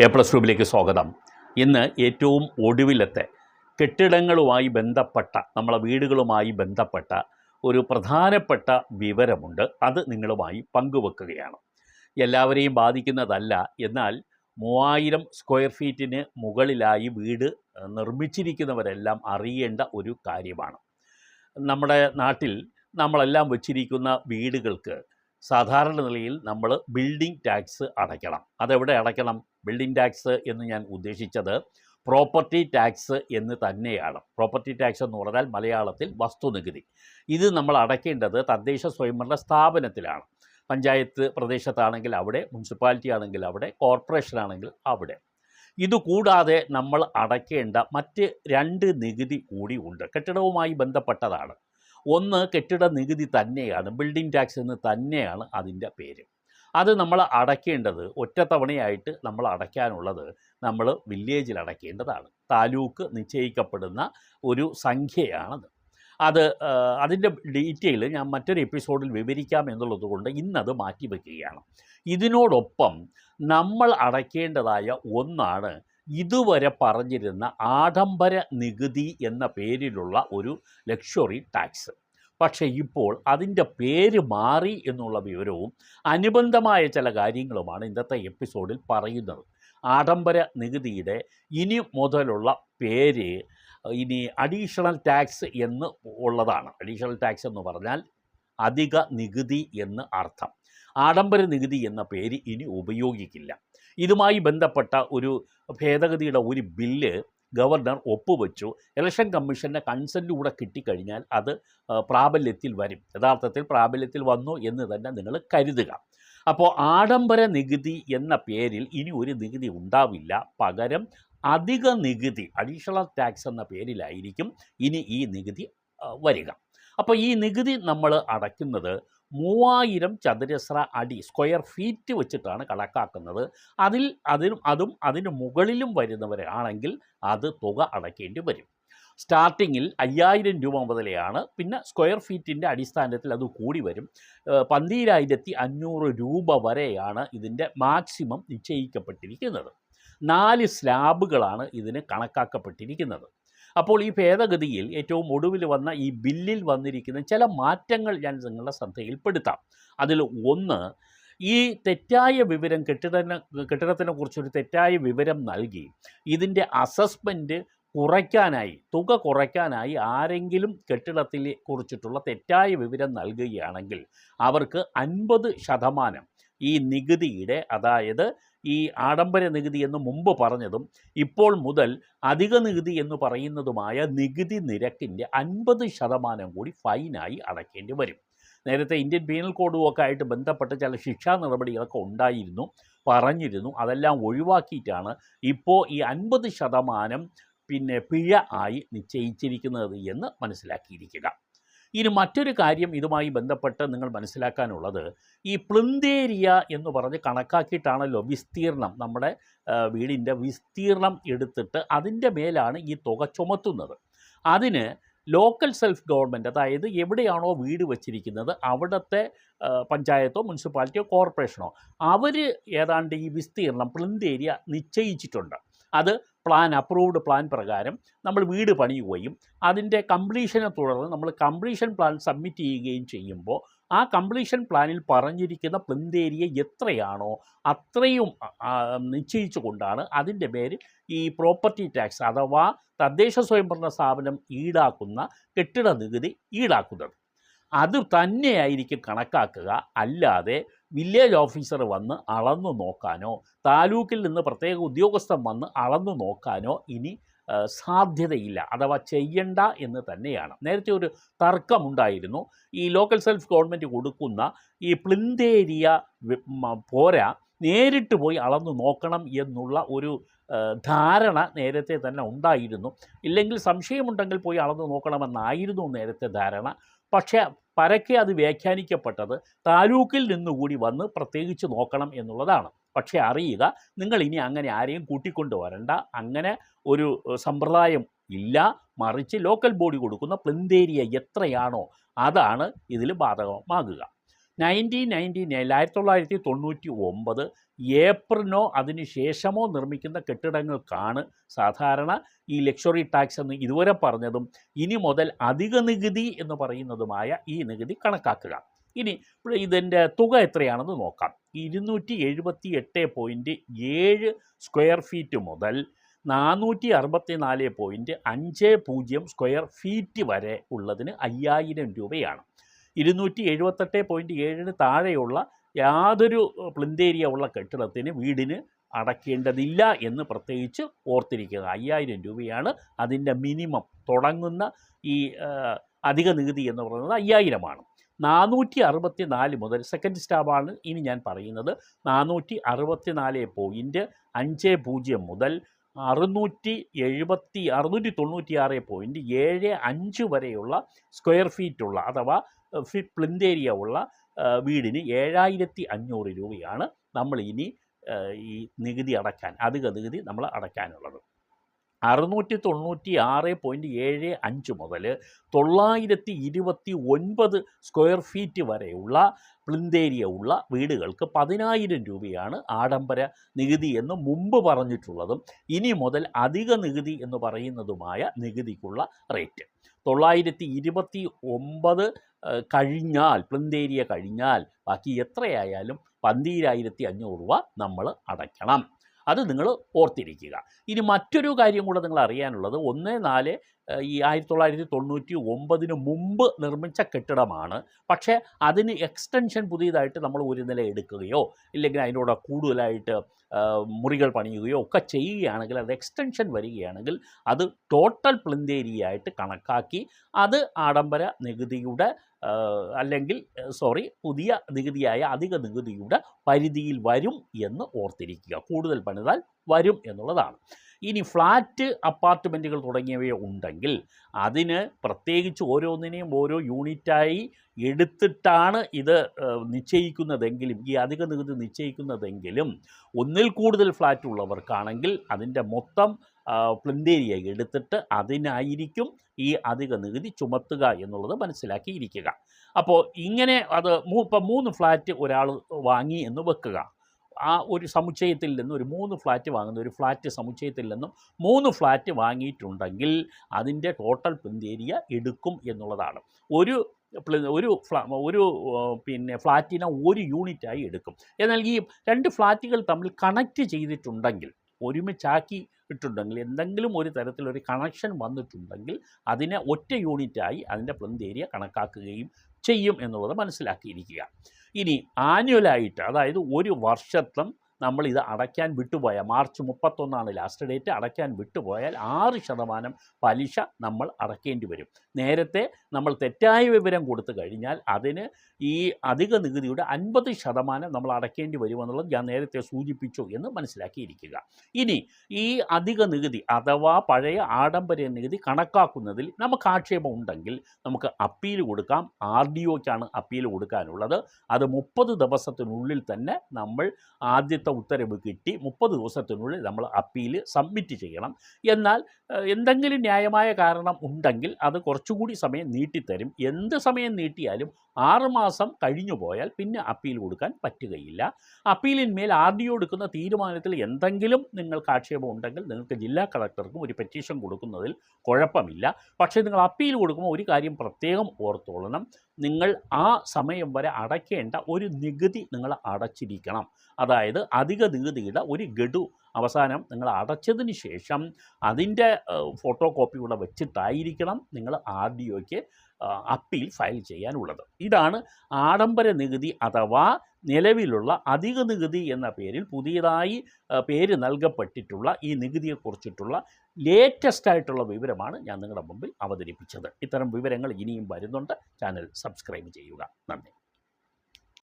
A plus ട്യൂബിലേക്ക് സ്വാഗതം. ഇന്ന് ഏറ്റവും ഒടുവിലത്തെ കെട്ടിടങ്ങളുമായി ബന്ധപ്പെട്ട നമ്മളെ വീടുകളുമായി ബന്ധപ്പെട്ട ഒരു പ്രധാനപ്പെട്ട വിവരമുണ്ട്. അത് നിങ്ങളുമായി പങ്കുവെക്കുകയാണ്. എല്ലാവരെയും ബാധിക്കുന്നതല്ല. എന്നാൽ മൂവായിരം സ്ക്വയർ ഫീറ്റിന് മുകളിലായി വീട് നിർമ്മിച്ചിരിക്കുന്നവരെല്ലാം അറിയേണ്ട ഒരു കാര്യമാണ്. നമ്മുടെ നാട്ടിൽ നമ്മളെല്ലാം വച്ചിരിക്കുന്ന വീടുകൾക്ക് സാധാരണ നിലയിൽ നമ്മൾ ബിൽഡിംഗ് ടാക്സ് അടയ്ക്കണം. അതെവിടെ അടയ്ക്കണം? ബിൽഡിംഗ് ടാക്സ് എന്ന് ഞാൻ ഉദ്ദേശിച്ചത് പ്രോപ്പർട്ടി ടാക്സ് എന്ന് തന്നെയാണ്. പ്രോപ്പർട്ടി ടാക്സ് എന്ന് പറഞ്ഞാൽ മലയാളത്തിൽ വസ്തുനികുതി. ഇത് നമ്മൾ അടയ്ക്കേണ്ടത് തദ്ദേശ സ്വയംഭരണ സ്ഥാപനത്തിലാണ്. പഞ്ചായത്ത് പ്രദേശത്താണെങ്കിൽ അവിടെ മുനിസിപ്പാലിറ്റി ആണെങ്കിൽ അവിടെ കോർപ്പറേഷൻ ആണെങ്കിൽ അവിടെ. ഇതുകൂടാതെ നമ്മൾ അടയ്ക്കേണ്ട മറ്റ് രണ്ട് നികുതി കൂടി ഉണ്ട്. കെട്ടിടവുമായി ബന്ധപ്പെട്ടതാണ്. ഒന്ന് കെട്ടിട നികുതി തന്നെയാണ് ബിൽഡിംഗ് ടാക്സ് എന്ന് തന്നെയാണ് അതിന്റെ പേര്. അത് നമ്മൾ അടയ്ക്കേണ്ടത് ഒറ്റത്തവണയായിട്ട് നമ്മൾ അടയ്ക്കാനുള്ളത് നമ്മൾ വില്ലേജിൽ അടയ്ക്കേണ്ടതാണ്. താലൂക്ക് നിശ്ചയിക്കപ്പെടുന്ന ഒരു സംഖ്യയാണത്. അത് അതിന്റെ ഡീറ്റെയിൽ ഞാൻ മറ്റൊരു എപ്പിസോഡിൽ വിവരിക്കാം എന്നുള്ളത് കൊണ്ട് ഇന്നത് മാറ്റിവെക്കുകയാണ്. ഇതിനോടൊപ്പം നമ്മൾ അടയ്ക്കേണ്ടതായ ഒന്നാണ് ഇതുവരെ പറഞ്ഞിരുന്ന ആഡംബര നികുതി എന്ന പേരിലുള്ള ഒരു ലക്ഷറി ടാക്സ്. പക്ഷേ ഇപ്പോൾ അതിന്റെ പേര് മാറി എന്നുള്ള വിവരവും അനുബന്ധമായ ചില കാര്യങ്ങളുമാണ് ഇന്നത്തെ എപ്പിസോഡിൽ പറയുന്നത്. ആഡംബര നികുതിയുടെ ഇനി മുതലുള്ള പേര് ഇനി അഡീഷണൽ ടാക്സ് എന്ന് ഉള്ളതാണ്. അഡീഷണൽ ടാക്സ് എന്ന് പറഞ്ഞാൽ അധിക നികുതി എന്ന് അർത്ഥം. ആഡംബര നികുതി എന്ന പേര് ഇനി ഉപയോഗിക്കില്ല. ഇതുമായി ബന്ധപ്പെട്ട ഒരു ഭേദഗതിയുടെ ഒരു ബില്ല് ഗവർണർ ഒപ്പുവെച്ചു. ഇലക്ഷൻ കമ്മീഷന്റെ കൺസെന്റ് കൂടെ കിട്ടിക്കഴിഞ്ഞാൽ അത് പ്രാബല്യത്തിൽ വരും. യഥാർത്ഥത്തിൽ പ്രാബല്യത്തിൽ വന്നു എന്ന് തന്നെ നിങ്ങൾ കരുതുക. അപ്പോൾ ആഡംബര നികുതി എന്ന പേരിൽ ഇനി ഒരു നികുതി ഉണ്ടാവില്ല. പകരം അധിക നികുതി അഡീഷണൽ ടാക്സ് എന്ന പേരിലായിരിക്കും ഇനി ഈ നികുതി വരിക. അപ്പോൾ ഈ നികുതി നമ്മൾ അടയ്ക്കുന്നത് മൂവായിരം ചതുരശ്ര അടി സ്ക്വയർ ഫീറ്റ് വെച്ചിട്ടാണ് കണക്കാക്കുന്നത്. അതിൽ അതിനും അതും അതിന് മുകളിലും വരുന്നവരാണെങ്കിൽ അത് തുക അടയ്ക്കേണ്ടി വരും. സ്റ്റാർട്ടിങ്ങിൽ അയ്യായിരം രൂപ മുതലെയാണ് പിന്നെ സ്ക്വയർ ഫീറ്റിന്റെ അടിസ്ഥാനത്തിൽ അത് കൂടി വരും. പന്തീരായിരത്തി അഞ്ഞൂറ് രൂപ വരെയാണ് ഇതിന്റെ മാക്സിമം നിശ്ചയിക്കപ്പെട്ടിരിക്കുന്നത്. നാല് സ്ലാബുകളാണ് ഇതിന് കണക്കാക്കപ്പെട്ടിരിക്കുന്നത്. അപ്പോൾ ഈ ഭേദഗതിയിൽ ഏറ്റവും ഒടുവിൽ വന്ന ഈ ബില്ലിൽ വന്നിരിക്കുന്ന ചില മാറ്റങ്ങൾ ഞാൻ നിങ്ങളുടെ ശ്രദ്ധയിൽപ്പെടുത്താം. അതിൽ ഒന്ന് ഈ തെറ്റായ വിവരം കെട്ടിടന കെട്ടിടത്തിനെ കുറിച്ചൊരു തെറ്റായ വിവരം നൽകി. ഇതിന്റെ അസസ്മെന്റ് കുറയ്ക്കാനായി തുക കുറയ്ക്കാനായി ആരെങ്കിലും കെട്ടിടത്തിലെ കുറിച്ചിട്ടുള്ള തെറ്റായ വിവരം നൽകുകയാണെങ്കിൽ അവർക്ക് അൻപത് ശതമാനം ഈ നികുതിയുടെ അതായത് ഈ ആഡംബര നികുതി എന്ന് മുമ്പ് പറഞ്ഞതും ഇപ്പോൾ മുതൽ അധിക നികുതി എന്ന് പറയുന്നതുമായ നികുതി നിരക്കിന്റെ അൻപത് ശതമാനം കൂടി ഫൈനായി അടയ്ക്കേണ്ടി വരും. നേരത്തെ ഇന്ത്യൻ പീനൽ കോഡും ഒക്കെ ആയിട്ട് ബന്ധപ്പെട്ട ചില ശിക്ഷാ നടപടികളൊക്കെ ഉണ്ടായിരുന്നു പറഞ്ഞിരുന്നു. അതെല്ലാം ഒഴിവാക്കിയിട്ടാണ് ഇപ്പോൾ ഈ അൻപത് ശതമാനം പിന്നെ പിഴ ആയി നിശ്ചയിച്ചിരിക്കുന്നത് എന്ന് മനസ്സിലാക്കിയിരിക്കുക. ഇനി മറ്റൊരു കാര്യം ഇതുമായി ബന്ധപ്പെട്ട് നിങ്ങൾ മനസ്സിലാക്കാനുള്ളത്. ഈ പ്ലിന്തേരിയ എന്ന് പറഞ്ഞ് കണക്കാക്കിയിട്ടാണല്ലോ വിസ്തീർണം നമ്മുടെ വീടിന്റെ വിസ്തീർണം എടുത്തിട്ട് അതിന്റെ മേലാണ് ഈ തുക ചുമത്തുന്നത്. അതിന് ലോക്കൽ സെൽഫ് ഗവൺമെന്റ് അതായത് എവിടെയാണോ വീട് വച്ചിരിക്കുന്നത് അവിടുത്തെ പഞ്ചായത്തോ മുനിസിപ്പാലിറ്റിയോ കോർപ്പറേഷനോ അവർ ഏതാണ്ട് ഈ വിസ്തീർണം പ്ലിന്തേരിയ നിശ്ചയിച്ചിട്ടുണ്ട്. അത് പ്ലാൻ അപ്രൂവ്ഡ് പ്ലാൻ പ്രകാരം നമ്മൾ വീട് പണിയുകയും അതിന്റെ കംപ്ലീഷനെ തുടർന്ന് നമ്മൾ കംപ്ലീഷൻ പ്ലാൻ സബ്മിറ്റ് ചെയ്യുകയും ചെയ്യുമ്പോൾ ആ കംപ്ലീഷൻ പ്ലാനിൽ പറഞ്ഞിരിക്കുന്ന പ്ലിന്തേരിയ എത്രയാണോ അത്രയും നിശ്ചയിച്ചു കൊണ്ടാണ് അതിന്റെ പേരിൽ ഈ പ്രോപ്പർട്ടി ടാക്സ് അഥവാ തദ്ദേശ സ്വയംഭരണ സ്ഥാപനം ഈടാക്കുന്ന കെട്ടിട നികുതി ഈടാക്കുന്നത്. അത് തന്നെയായിരിക്കും കണക്കാക്കുക. അല്ലാതെ വില്ലേജ് ഓഫീസർ വന്ന് അളന്നു നോക്കാനോ താലൂക്കിൽ നിന്ന് പ്രത്യേക ഉദ്യോഗസ്ഥൻ വന്ന് അളന്നു നോക്കാനോ ഇനി സാധ്യതയില്ല. അഥവാ ചെയ്യണ്ട എന്ന് തന്നെയാണ്. നേരത്തെ ഒരു തർക്കമുണ്ടായിരുന്നു. ഈ ലോക്കൽ സെൽഫ് ഗവൺമെന്റ് കൊടുക്കുന്ന ഈ പ്ലിന്തേരിയ പോരാ നേരിട്ട് പോയി അളന്നു നോക്കണം എന്നുള്ള ഒരു ധാരണ നേരത്തെ തന്നെ ഉണ്ടായിരുന്നു. ഇല്ലെങ്കിൽ സംശയമുണ്ടെങ്കിൽ പോയി അളന്നു നോക്കണമെന്നായിരുന്നു നേരത്തെ ധാരണ. പക്ഷേ പരക്കെ അത് വ്യാഖ്യാനിക്കപ്പെട്ടത് താലൂക്കിൽ നിന്നുകൂടി വന്ന് പ്രത്യേകിച്ച് നോക്കണം എന്നുള്ളതാണ്. പക്ഷേ അറിയുക നിങ്ങൾ ഇനി അങ്ങനെ ആരെയും കൂട്ടിക്കൊണ്ടു വരണ്ട. അങ്ങനെ ഒരു സമ്പ്രദായം ഇല്ല. മറിച്ച് ലോക്കൽ ബോഡി കൊടുക്കുന്ന പ്ലിന്തേരിയ എത്രയാണോ അതാണ് ഇതിൽ ബാധകമാകുക. നയന്റീൻ നയന്റി നയൻ ആയിരത്തി തൊള്ളായിരത്തി തൊണ്ണൂറ്റി ഒമ്പത് ഏപ്രിലിനോ അതിന് ശേഷമോ നിർമ്മിക്കുന്ന കെട്ടിടങ്ങൾക്കാണ് സാധാരണ ഈ ലക്ഷറി ടാക്സ് എന്ന് ഇതുവരെ പറഞ്ഞതും ഇനി മുതൽ അധിക നികുതി എന്ന് പറയുന്നതുമായ ഈ നികുതി കണക്കാക്കുക. ഇനി ഇതിന്റെ തുക എത്രയാണെന്ന് നോക്കാം. ഇരുന്നൂറ്റി എഴുപത്തി എട്ട് പോയിന്റ് ഏഴ് സ്ക്വയർ ഫീറ്റ് മുതൽ നാനൂറ്റി അറുപത്തി നാല് പോയിന്റ് അഞ്ച് പൂജ്യം സ്ക്വയർ ഫീറ്റ് വരെ ഉള്ളതിന് അയ്യായിരം രൂപയാണ്. ഇരുന്നൂറ്റി എഴുപത്തെട്ട് പോയിന്റ് ഏഴിന് താഴെയുള്ള യാതൊരു പ്ലിന്തേരിയ ഉള്ള കെട്ടിടത്തിന് വീടിന് അടയ്ക്കേണ്ടതില്ല എന്ന് പ്രത്യേകിച്ച് ഓർത്തിരിക്കുക. അയ്യായിരം രൂപയാണ് അതിന്റെ മിനിമം തുടങ്ങുന്ന ഈ അധിക നികുതി എന്ന് പറയുന്നത് അയ്യായിരമാണ്. നാനൂറ്റി അറുപത്തി നാല് മുതൽ സെക്കൻഡ് സ്റ്റാമ്പാണ് ഇനി ഞാൻ പറയുന്നത്. നാനൂറ്റി അറുപത്തി നാല് പോയിന്റ് അഞ്ച് പൂജ്യം മുതൽ അറുന്നൂറ്റി എഴുപത്തി അറുന്നൂറ്റി തൊണ്ണൂറ്റി ആറ് പോയിന്റ് ഏഴ് അഞ്ച് വരെയുള്ള സ്ക്വയർ ഫീറ്റുള്ള അഥവാ ഫി പ്ലിന്തേരിയ ഉള്ള വീടിന് ഏഴായിരത്തി അഞ്ഞൂറ് രൂപയാണ് നമ്മൾ ഇനി ഈ നികുതി അടയ്ക്കാൻ അധിക നികുതി നമ്മൾ അടയ്ക്കാനുള്ളത്. അറുന്നൂറ്റി തൊണ്ണൂറ്റി ആറ് പോയിന്റ് ഏഴ് അഞ്ച് മുതൽ തൊള്ളായിരത്തി ഇരുപത്തി ഒൻപത് സ്ക്വയർ ഫീറ്റ് വരെയുള്ള പ്ലിന്തേരിയ ഉള്ള വീടുകൾക്ക് പതിനായിരം രൂപയാണ് ആഡംബര നികുതി എന്ന് മുമ്പ് പറഞ്ഞിട്ടുള്ളതും ഇനി മുതൽ അധിക നികുതി എന്ന് പറയുന്നതുമായ നികുതിക്കുള്ള റേറ്റ്. തൊള്ളായിരത്തി ഇരുപത്തി ഒമ്പത് കഴിഞ്ഞാൽ പ്ലന്തേരിയ കഴിഞ്ഞാൽ ബാക്കി എത്രയായാലും പന്തിരായിരത്തി അഞ്ഞൂറ് രൂപ നമ്മൾ അടയ്ക്കണം. അത് നിങ്ങൾ ഓർത്തിരിക്കുക. ഇനി മറ്റൊരു കാര്യം കൂടെ നിങ്ങൾ അറിയാനുള്ളത്. ഒന്ന് നാല് ഈ ആയിരത്തി തൊള്ളായിരത്തി തൊണ്ണൂറ്റി ഒമ്പതിന് മുമ്പ് നിർമ്മിച്ച കെട്ടിടമാണ്. പക്ഷേ അതിന് എക്സ്റ്റൻഷൻ പുതിയതായിട്ട് നമ്മൾ ഒരു നില എടുക്കുകയോ ഇല്ലെങ്കിൽ അതിനോട് കൂടുതലായിട്ട് മുറികൾ പണിയുകയോ ഒക്കെ ചെയ്യുകയാണെങ്കിൽ അത് എക്സ്റ്റൻഷൻ വരികയാണെങ്കിൽ അത് ടോട്ടൽ പ്ലിന്തേരിയ ആയിട്ട് കണക്കാക്കി അത് ആഡംബര നികുതിയുടെ അല്ലെങ്കിൽ സോറി പുതിയ നികുതിയായ അധിക നികുതിയുടെ പരിധിയിൽ വരും എന്ന് ഓർത്തിരിക്കുക. കൂടുതൽ പണിതാൽ വരും എന്നുള്ളതാണ്. ഇനി ഫ്ലാറ്റ് അപ്പാർട്ട്മെന്റുകൾ തുടങ്ങിയവ ഉണ്ടെങ്കിൽ അതിന് പ്രത്യേകിച്ച് ഓരോന്നിനെയും ഓരോ യൂണിറ്റായി എടുത്തിട്ടാണ് ഇത് നിശ്ചയിക്കുന്നതെങ്കിലും ഈ അധിക നികുതി നിശ്ചയിക്കുന്നതെങ്കിലും ഒന്നിൽ കൂടുതൽ ഫ്ലാറ്റ് ഉള്ളവർക്കാണെങ്കിൽ അതിന്റെ മൊത്തം പ്ലിന്റേരിയ എടുത്തിട്ട് അതിനായിരിക്കും ഈ അധിക നികുതി ചുമത്തുക എന്നുള്ളത് മനസ്സിലാക്കിയിരിക്കുക. അപ്പോൾ ഇങ്ങനെ അത് ഇപ്പം മൂന്ന് ഫ്ലാറ്റ് ഒരാൾ വാങ്ങി എന്ന് വെക്കുക. ആ ഒരു സമുച്ചയത്തിൽ നിന്ന് ഒരു മൂന്ന് ഫ്ലാറ്റ് വാങ്ങുന്ന ഒരു ഫ്ലാറ്റ് സമുച്ചയത്തിൽ നിന്നും മൂന്ന് ഫ്ലാറ്റ് വാങ്ങിയിട്ടുണ്ടെങ്കിൽ അതിന്റെ ടോട്ടൽ ഏരിയ എടുക്കും എന്നുള്ളതാണ്. ഒരു ഒരു ഫ്ലാ ഒരു പിന്നെ ഫ്ലാറ്റിനെ ഒരു യൂണിറ്റായി എടുക്കും. എന്നാൽ ഈ രണ്ട് ഫ്ലാറ്റുകൾ തമ്മിൽ കണക്റ്റ് ചെയ്തിട്ടുണ്ടെങ്കിൽ ഒരുമിച്ചാക്കി ഇട്ടുണ്ടെങ്കിൽ എന്തെങ്കിലും ഒരു തരത്തിലൊരു കണക്ഷൻ വന്നിട്ടുണ്ടെങ്കിൽ അതിനെ ഒറ്റ യൂണിറ്റായി അതിന്റെ പ്ലന്ത് ഏരിയ കണക്കാക്കുകയും ചെയ്യും എന്നുള്ളത് മനസ്സിലാക്കിയിരിക്കുക. ഇനി ആനുവലായിട്ട് അതായത് ഒരു വർഷത്തും നമ്മൾ ഇത് അടയ്ക്കാൻ വിട്ടുപോയാൽ മാർച്ച് മുപ്പത്തൊന്നാണ് ലാസ്റ്റ് ഡേറ്റ് അടയ്ക്കാൻ വിട്ടുപോയാൽ ആറ് ശതമാനം പലിശ നമ്മൾ അടയ്ക്കേണ്ടി വരും. നേരത്തെ നമ്മൾ തെറ്റായ വിവരം കൊടുത്തു കഴിഞ്ഞാൽ അതിന് ഈ അധിക നികുതിയുടെ അൻപത് ശതമാനം നമ്മൾ അടയ്ക്കേണ്ടി വരുമെന്നുള്ളത് ഞാൻ നേരത്തെ സൂചിപ്പിച്ചു എന്ന് മനസ്സിലാക്കിയിരിക്കുക. ഇനി ഈ അധിക നികുതി അഥവാ പഴയ ആഡംബര നികുതി കണക്കാക്കുന്നതിൽ നമുക്ക് ആക്ഷേപം ഉണ്ടെങ്കിൽ നമുക്ക് അപ്പീൽ കൊടുക്കാം. ആർ ഡി ഒക്കാണ് അപ്പീൽ കൊടുക്കാനുള്ളത്. അത് മുപ്പത് ദിവസത്തിനുള്ളിൽ തന്നെ നമ്മൾ ആദ്യത്തെ ഉത്തരവ് കിട്ടി മുപ്പത് ദിവസത്തിനുള്ളിൽ നമ്മൾ അപ്പീൽ സബ്മിറ്റ് ചെയ്യണം. എന്നാൽ എന്തെങ്കിലും ന്യായമായ കാരണം ഉണ്ടെങ്കിൽ അത് കുറച്ചുകൂടി സമയം നീട്ടിത്തരും. എന്ത് സമയം നീട്ടിയാലും ആറുമാസം കഴിഞ്ഞു പോയാൽ പിന്നെ അപ്പീൽ കൊടുക്കാൻ പറ്റുകയില്ല. അപ്പീലിന്മേൽ ആർ ഡി ഒ എടുക്കുന്ന തീരുമാനത്തിൽ എന്തെങ്കിലും നിങ്ങൾക്ക് ആക്ഷേപം ഉണ്ടെങ്കിൽ നിങ്ങൾക്ക് ജില്ലാ കളക്ടർക്കും ഒരു പെറ്റീഷൻ കൊടുക്കുന്നതിൽ കുഴപ്പമില്ല. പക്ഷേ നിങ്ങൾ അപ്പീൽ കൊടുക്കുമ്പോൾ ഒരു കാര്യം പ്രത്യേകം ഓർത്തോളണം. നിങ്ങൾ ആ സമയം വരെ അടയ്ക്കേണ്ട ഒരു നികുതി നിങ്ങൾ അടച്ചിരിക്കണം. അതായത് അധിക നികുതിയുടെ ഒരു ഗഡു അവസാനം നിങ്ങൾ അടച്ചതിന് ശേഷം അതിന്റെ ഫോട്ടോ കോപ്പി കൂടെ വെച്ചിട്ടായിരിക്കണം നിങ്ങൾ ആർ ഡി ഒക്ക് അപ്പീൽ ഫയൽ ചെയ്യാനുള്ളത്. ഇതാണ് ആഡംബര നികുതി അഥവാ നിലവിലുള്ള അധിക നികുതി എന്ന പേരിൽ പുതിയതായി പേര് നൽകപ്പെട്ടിട്ടുള്ള ഈ നികുതിയെക്കുറിച്ചിട്ടുള്ള ലേറ്റസ്റ്റ് ആയിട്ടുള്ള വിവരമാണ് ഞാൻ നിങ്ങളുടെ മുമ്പിൽ അവതരിപ്പിച്ചത്. ഇത്തരം വിവരങ്ങൾ ഇനിയും വരുന്നുണ്ട്. ചാനൽ സബ്സ്ക്രൈബ് ചെയ്യുക. നന്ദി.